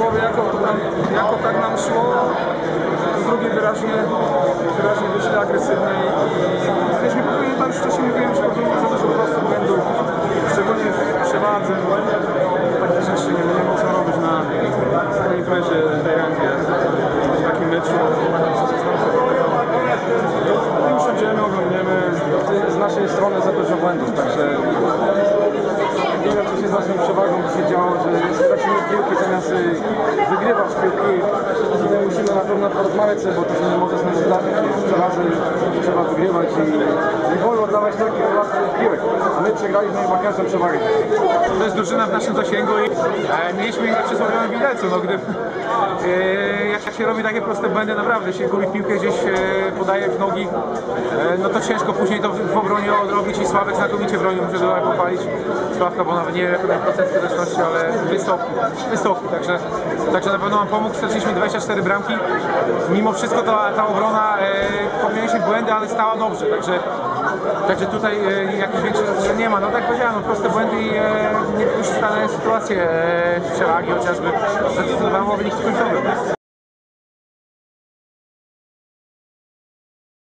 połowie jako, jako tak nam szło, w drugiej wyraźnie, wyraźnie wyszli agresywniej i myśmy popełnili, tam wcześniej mówiłem, że popełnili za dużo po prostu błędów, szczególnie w przewadze, takich rzeczy nie, nie można robić na, imprezie tej rangi, w takim meczu. Tym siądziemy, oglądniemy, Z naszej strony za dużo błędów, także nie wiem co się przewagą działo, że stracimy piłki zamiast y, wygrywać piłki. My musimy na pewno porozmawiać bo to się nie może z nami zdarzyć. Razy trzeba wygrywać i nie wolno oddawać takich łatwych piłek. A my przegraliśmy chyba przewagę. To jest drużyna w naszym zasięgu i e, mieliśmy ich na przysłowiowym widelcu. No, gdy, e, się robi takie proste błędy, naprawdę się gubi piłkę gdzieś e, podaje w nogi, e, no to ciężko później to w, obronie odrobić i Sławek znakomicie bronił, muszę go pochwalić. Sławka, bo nawet nie wiem jaki procent skuteczności, ale wysoki, wysoki, także, także na pewno nam pomógł. Straciliśmy 24 bramki. Mimo wszystko ta, ta obrona, e, popełniliśmy błędy, ale stała dobrze, także Także tutaj e, jakichś większych nie ma. No tak jak powiedziałem, no, proste błędy i e, niewykorzystane sytuacje e, przewagi chociażby zadecydowały o wynik końcowy.